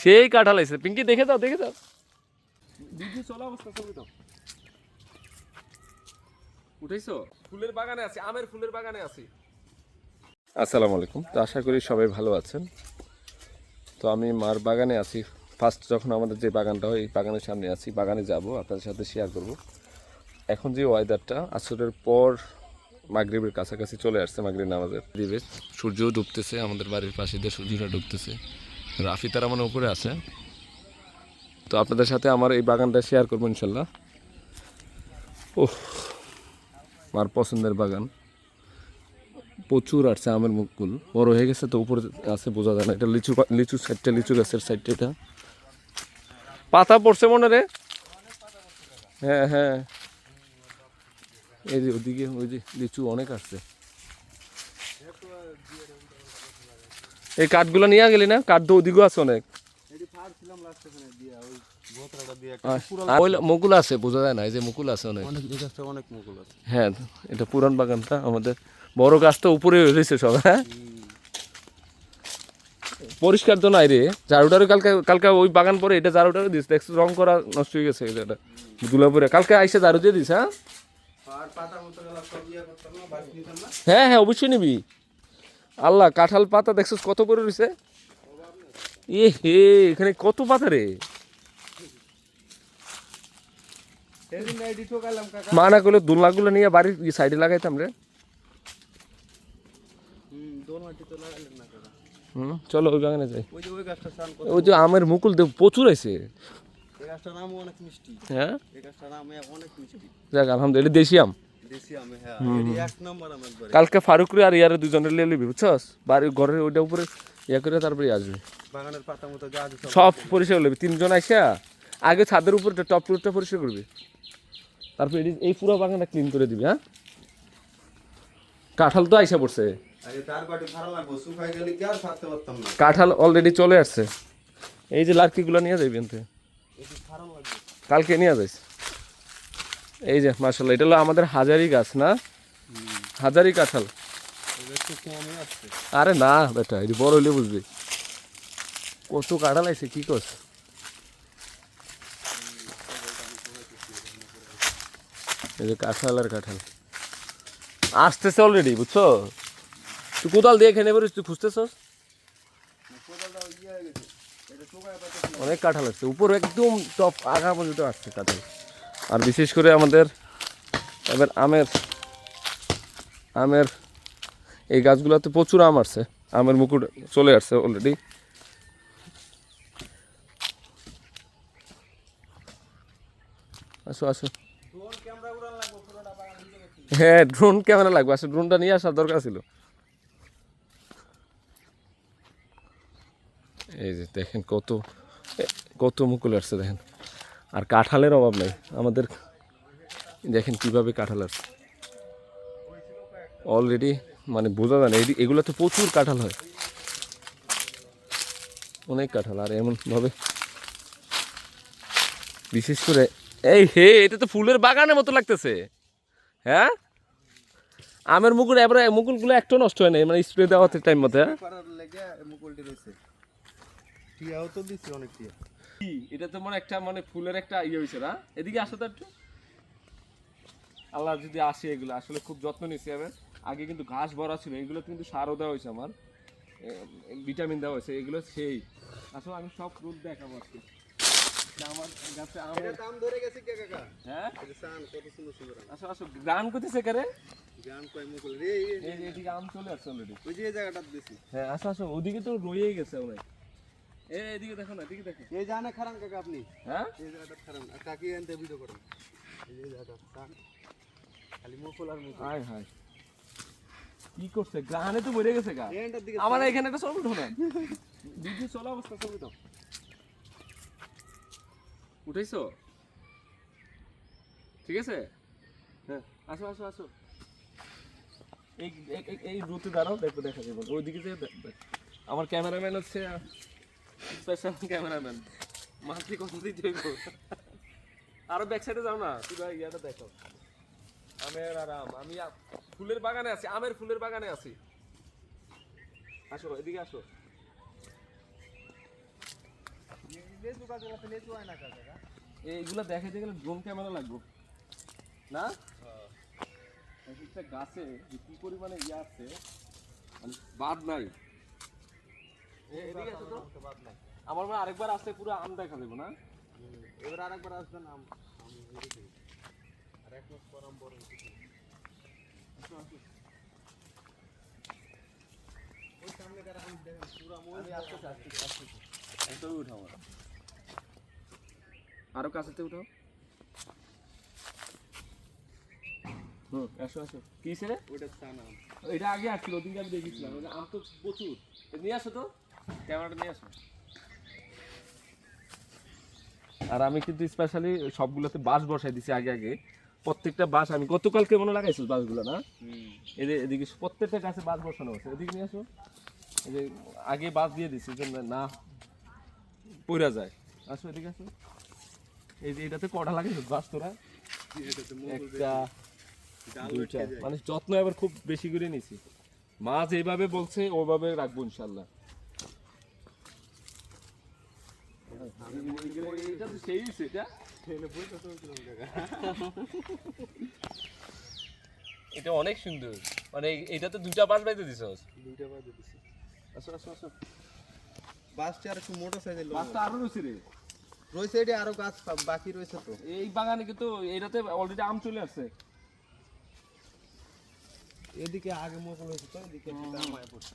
সেই কাঁঠাল আছে। পিঙ্কি দেখে দাও দেখে দাও। দিদি চলা অবস্থা ছবি তো উঠেছো? ফুলের বাগানে আছি আমের ফুলের বাগানে আছি। আসসালামু আলাইকুম। তো আশা করি সবাই ভালো আছেন। তো আমি মার বাগানে আছি। ফার্স্ট যখন আমাদের যে বাগানটা হয় এই বাগানের সামনে আছি। বাগানে যাব আপনাদের সাথে শেয়ার করব। এখন যে ওয়েদারটা আসরের পর মাগরিবের কাছাকাছি চলে আসছে মাগরিব নামাজের। দিবে সূর্য ডুবতেছে আমাদের বাড়ির পাশে দিয়ে সূর্যটা ডুবতেছে। রাফি তারা মানে উপরে আছে। তো আপনাদের সাথে আমার এই বাগানটা শেয়ার করব ইনশাল্লাহ। ওহ আমার পছন্দের বাগান। প্রচুর আসছে আমের মুকুল। বড় হয়ে গেছে তো উপরে আছে, বোঝা যায় না। এটা লিচু লিচু সাইডটা, লিচু গাছের সাইডটা এটা। পাতা পড়ছে মনে রে। হ্যাঁ হ্যাঁ। এই যে ওদিকে, ওই যে লিচু অনেক আসছে। এই কাঠগুলো নিয়ে গেলি না? কাঠ তো ওদিকেও আছে অনেক। ওই মুকুল আছে বোঝা যায় না এই যে মুকুল আছে অনেক। অনেক মুকুল আছে। হ্যাঁ এটা পুরান বাগানটা আমাদের বড় গাছটা উপরে রয়েছে সব হ্যাঁ? পরিষ্কার তো নাই রে ঝাড়ুটারও কালকে কালকে ওই বাগান পরে এটা ঝাড়ুটারও দিস দেখছ রং করা নষ্ট হয়ে গেছে এটা। পরে কালকে আইসে ঝাড়ু দিয়ে দিস হ্যাঁ? হ্যাঁ হ্যাঁ অবশ্যই নিবি। আল্লাহ কাঁঠাল পাতা দেখছ কত করে রয়েছে এ হে এখানে কত পাতা রে? মা না করলে দোলনাগুলো নিয়ে বাড়ির সাইডে লাগাইতাম রে। হুম চলো ওই বাগানে যাই। ওই যে আমের মুকুল দেব প্রচুর আছে হ্যাঁ? যাক আলহামদুলিল্লাহ দেশি আম। হ্যাঁ। কালকে ফারুকরে আর ইয়ারে দুজনের লিয়ে নিবি বুঝছস? বাড়ি ঘরের ওইটা উপরে ইয়া করে তারপরে আসবে। সব পরিষ্কার করবি তিনজন আইসা আগে ছাদের উপর টপ টুরটা পরিষ্কার করবি তারপরে এই পুরো বাগানটা ক্লিন করে দিবি হ্যাঁ? কাঁঠাল তো আইসা পড়ছে। আরে তার বাড়ি ভাড়া লাগবো শুকাই গেলে কি আর থাকতে পারতাম না। কাঁঠাল অলরেডি চলে আসছে। এই যে লার্কিগুলো নিয়ে লাগবে। কালকে নিয়ে যাইস। এই যে মার্শাল্লাহ এটা হলো আমাদের হাজারি গাছ, না? হাজারি কাঁঠাল। আরে না, বেটা, এটি বড় হইলে বুঝবি। কত কাঁঠাল আছে, কি করছ এই যে কাঁঠাল আর কাঁঠাল। আসতেছে অলরেডি বুঝছ? তুই কোদাল দিয়ে এখানে বেরোস, তুই খুঁজতেছস? অনেক কাঁঠাল আসছে উপরে একদম টপ আগা পর্যন্ত আসছে কাঁঠাল। আর বিশেষ করে আমাদের এবার আমের আমের, এই গাছগুলোতে প্রচুর আম আসছে। আমের মুকুট চলে আসছে অলরেডি আসো আসো। হ্যাঁ ড্রোন ক্যামেরা লাগবে। আসলে ড্রোনটা নিয়ে আসার দরকার ছিল। এই যে দেখেন কত কত মুকুল আসছে দেখেন। আর কাঁঠালের অভাব নাই। আমাদের দেখেন কীভাবে কাঁঠাল আছে। অলরেডি মানে বোঝা যায় না এগুলো তো প্রচুর কাঁঠাল হয়। অনেক কাঁঠাল, আর এমনভাবে বিশেষ করে এই হে, এটা তো ফুলের বাগানের মতো লাগতেছে। হ্যাঁ? আমের মুকুল এবারে, মুকুলগুলো একটু নষ্ট হয় না মানে স্প্রে দেওয়াতে টাইম মতো হ্যাঁ? মুকুলটি রয়েছে টিয়াও তো দিচ্ছি অনেক টিয়া। এটা তো মানে একটা মানে ফুলের একটা ইয়ে হয়েছে না? এদিকে আসো তো একটু। আল্লাহ যদি আসে এগুলো আসলে খুব যত্ন নিচ্ছি আমি। আগে কিন্তু ঘাস ভরা ছিল এগুলো কিন্তু সারও দেওয়া হয়েছে আমার। ভিটামিন দেওয়া হয়েছে এগুলো সেই। আসলে আমি সব ফ্রুট দেখাবো আজকে। আমার গাছে আমের দাম ধরে গেছে কে কাকা? হ্যাঁ? এটা সান কত সুন্দর সুন্দর আম। আসো আসো গান করতেছে কারে গান মুকুল? রে এই- এই- এই যে এদিকে আম চলে আসছে অলরেডি ওই যে এই জায়গাটা দিছি। হ্যাঁ আসো আসো ওদিকে তো রয়েই গেছে অনেক। এদিকে দেখো না এদিকে দেখো। এই জানে খারান কাকা আপনি? হ্যাঁ? এই জায়গাটা খারান। আর কাকি এনতে ভিডিও করেন এই জায়গাটা খালি মুকুল আর মুকুল। হাই হাই কি করছে? গ্রাহানে তো বেড়ে গেছে গা। আমার এখানে একটা ছবি উঠো না। দিদি চলা অবস্থা ছবি তো উঠেছো? ঠিক আছে? হ্যাঁ। আসো আসো আসো। এই এই- রুতে দাঁড়াও দেখো দেখা যাবে। ওইদিকে যে। আমার ক্যামেরাম্যান হচ্ছে স্পেশাল ক্যামেরাম্যান মান্থলি কত দিতে হইব। আরও ব্যাক সাইডে যাও না। তুই ভাই ইয়াটা দেখো। আমের আর আম। আমি ফুলের বাগানে আছি আমের ফুলের বাগানে আছি। আসো এদিকে আসো। হয় এইগুলো দেখাইতে গেলে ড্রোন ক্যামেরা লাগবে। না? একটা গাছে কি পরিমাণে ইয়ে আছে মানে বাদ নাই। এদিকে আছে তো? আমার মনে আরেকবার আসলে পুরো আম দেখা যাবে না? এবার আরেকবার আসবেন আম আম আর এক মাস পর আম বড় ওই সামনে কারা আম দেখেন পুরো আমি আসতেছি আসতেছি আসতেছি। একদমই উঠাও আরও কাছেতে উঠাও হুম আসো আসো কি রে ওইটা এটা আগে আসছিল ওদিনকে আমি দেখেছিলাম আম তো প্রচুর। নিয়ে আসো তো। আর আমি কিন্তু স্পেশালি সবগুলোতে বাঁশ বসাই দিছি আগে আগে। প্রত্যেকটা বাঁশ আমি গতকালকে মনে লাগাইছিল বাঁশগুলো না? এদিকে প্রত্যেকটা গাছে বাঁশ বসানো আছে। এদিকে নিয়ে আসো। এই যে আগে বাঁশ দিয়ে দিছি না পড়া যায়। আসো এদিকে আসো। এই যে এটাতে কটা লাগে বাঁশ তোরা? একটা দুইটা। মানে যত্ন এবার খুব বেশি করে নিছি। মাছ এইভাবে বলছে ওভাবে রাখব ইনশাল্লাহ। এটা তো সেই সেটা ঠেলে বইটা তো ওইরকম জায়গা। এটা অনেক সুন্দর। মানে এটা তো দুইটা বাস বাইতে বাজে দিছি। আসো আসো আসো। বাসটা আর একটু মোটা সাইজের লোক। বাসটা আরও রয়েছে রে। রয়েছে এটি আরও গাছ বাকি রয়েছে তো। এই বাগানে কিন্তু এটাতে অলরেডি আম চলে আসছে। এদিকে আগে মোকল হয়েছে তো এদিকে পড়ছে।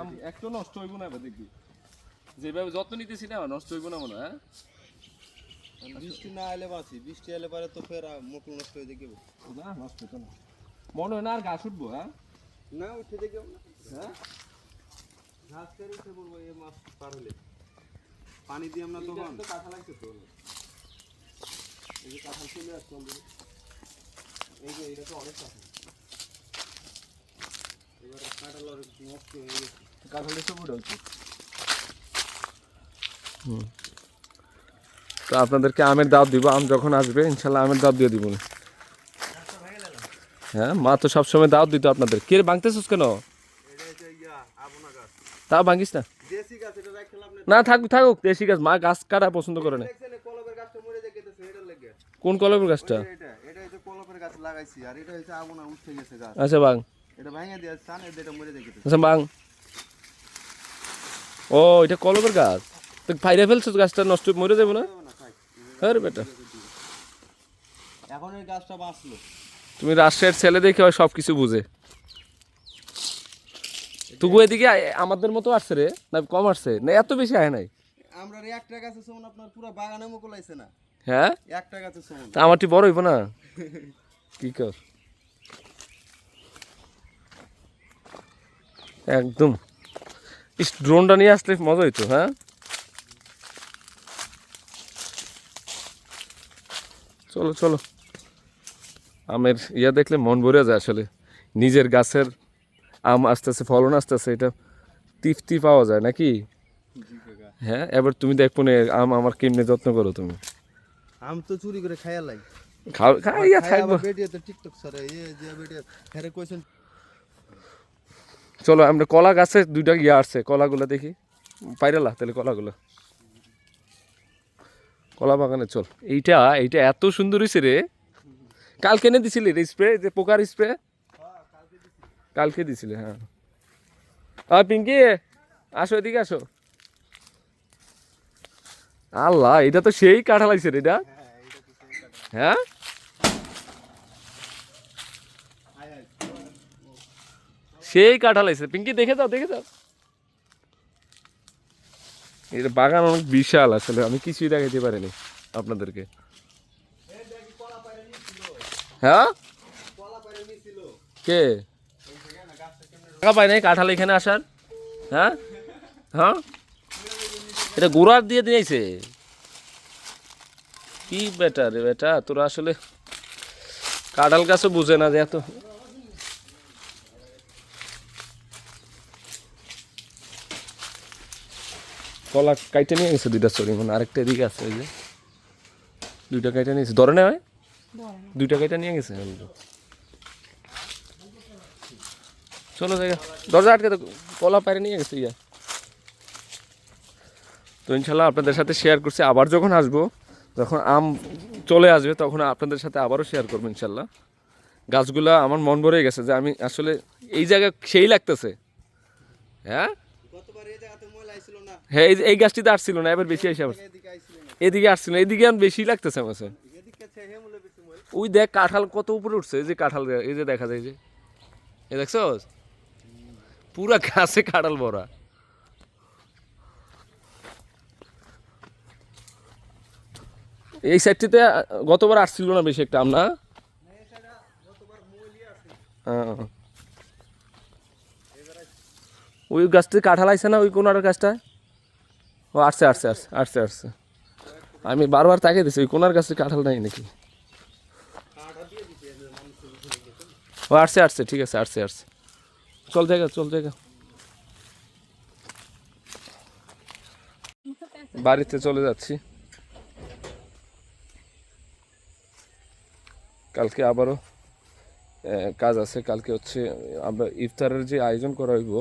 আম একটু নষ্ট হইব না এবার দেখবি। যেভাবে যত্ন নিতেছি না নষ্ট হইব না মনে হয়? বৃষ্টি না এলে বাঁচি বৃষ্টি এলে পরে তো ফের মোকল নষ্ট হয়ে দেখবে না নষ্ট হতো না। মনে হয় না আর গাছ উঠবো হ্যাঁ? না উঠে দেখে হ্যাঁ? ঘাস ফের উঠে পড়ব এই মাছ পার হলে পানি দিয়ে আমরা তখন তো কাঁঠাল লাগছে তো। এই যে কাঁঠাল চলে আসছে অলরেডি। এই যে এটা তো অনেক কাঁঠাল। এবার কাঁঠাল আর নষ্ট হয়ে গেছে। কাঁঠালের সব উঠে হচ্ছে তো আপনাদেরকে আমের দাওয়াত দিব, আম যখন আসবে, ইনশাল্লাহ আমের দাওয়াত দিয়ে দিব হ্যাঁ মা তো সবসময় দাওয়াত দিত আপনাদের। কে ভাঙতেছিস কেন? তা ভাঙিস না? না, থাকুক থাকুক, দেশি গাছ, মা গাছ কাটা পছন্দ করে না। কলবের গাছটা কোন গাছটা কলবের গাছ লাগাইছি আর এটা হচ্ছে আবনা উঠে গেছে গাছ আচ্ছা কেটেছে আচ্ছা ভাঙ। ও, এটা কলমের গাছ? তো ফাইরে ফেলছো গাছটা নষ্ট মরে যাবে না? থাক। বেটা। এখন এই গাছটা বাঁচলো। তুমি রাষ্ট্রের ছেলে দেখে হয় সব কিছু বুঝে। তবু এদিকে আমাদের মতো আসছে রে না কম আসছে না এত বেশি আয় নাই। আমরা একটা গাছে সমান আপনার পুরো বাগানে মুকুল না। হ্যাঁ? একটা গাছে সমান। তা আমারটি বড় হইব না? কি কর। একদম। ইস ড্রোনটা নিয়ে আসলে মজা হইতো হ্যাঁ? চলো চলো। আমের ইয়া দেখলে মন ভরে যায় আসলে। নিজের গাছের আম আসতেছে ফলন আসতেছে এটা তৃপ্তি পাওয়া যায় নাকি? হ্যাঁ এবার তুমি দেখো নে আম আমার কেমনে যত্ন করো তুমি। আম তো চুরি করে খাইয়া লাই। খাইয়া টিকটক সারে যে চলো আমরা কলা গাছে দুইটা ইয়ে আসছে কলাগুলো দেখি। পাইরালা তাহলে কলাগুলো। কলা বাগানে চল। এইটা এইটা এত সুন্দর হয়েছে রে। কালকে এনে দিছিলি রে স্প্রে যে পোকার স্প্রে কালকে দিছিলে হ্যাঁ। আর পিঙ্কি, আসো এদিকে আসো। আল্লাহ এটা তো সেই কাঁঠাল লাগছে রে, এটা? হ্যাঁ? সেই কাঁঠাল আছে পিঙ্কি, দেখে দাও দেখে দাও এটা বাগান অনেক বিশাল আসলে, আমি কিছুই দেখাইতে পারিনি আপনাদেরকে। হ্যাঁ? কে? টাকা পাই নাই, কাঁঠাল এখানে আসার? হ্যাঁ? হ্যাঁ? এটা গোড়ার দিয়ে দিয়েছে। কি বেটা রে বেটা তোরা আসলে কাঁঠাল গাছও বুঝে না যে এত কলা কাইটে নিয়ে গেছে দুইটা সরি মানে আরেকটা এদিকে আছে ওই যে। দুইটা কাইটে নিয়েছে ধরে নেয় দুইটা কাইটা নিয়ে গেছে? চলো জায়গা। দরজা আটকে তো কলা পাইরে নিয়ে গেছে ইয়া। তো ইনশাল্লাহ আপনাদের সাথে শেয়ার করছি। আবার যখন আসব, যখন আম চলে আসবে, তখন আপনাদের সাথে আবারও শেয়ার করব ইনশাল্লাহ। গাছগুলা আমার মন ভরে গেছে যে আমি আসলে এই জায়গা সেই লাগতেছে। হ্যাঁ? হ্যাঁ এই- গাছটিতে আসছিল না এবার বেশি আসে আবার এদিকে আসছিল না। এদিকে বেশি লাগতেছে আমার ওই দেখ কাঁঠাল কত উপরে উঠছে এই যে কাঁঠাল এই যে দেখা যায় যে। এ দেখছ পুরা গাছে কাঁঠাল ভরা। এই সাইডটিতে গতবার আসছিল না বেশি একটা আমরা হ্যাঁ। ওই গাছটি কাঁঠাল আইছে না, ওই কোনার গাছটা? ও আসছে আসছে আসছে আসছে আসছে আমি বারবার তাকে দিছি ওই কোনার গাছে কাঁঠাল নাই নাকি? ও আসছে আসছে ঠিক আছে আসছে আসছে চল জায়গা চল জায়গা। বাড়িতে চলে যাচ্ছি। কালকে আবারও কাজ আছে। কালকে হচ্ছে আমরা ইফতারের যে আয়োজন করা হইব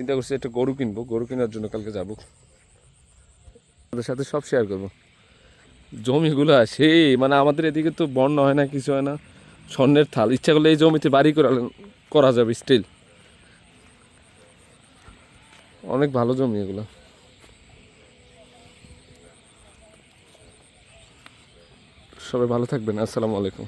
চিন্তা করছি একটা গরু কিনবো, গরু কেনার জন্য কালকে যাব। আমাদের সাথে সব শেয়ার করব। জমিগুলো সেই মানে আমাদের এদিকে তো বন্যা হয় না, কিছু হয় না। স্বর্ণের থাল, ইচ্ছা করলে এই জমিতে বাড়ি করা করা যাবে স্টিল অনেক ভালো জমি এগুলো। সবাই ভালো থাকবেন, আসসালামু আলাইকুম।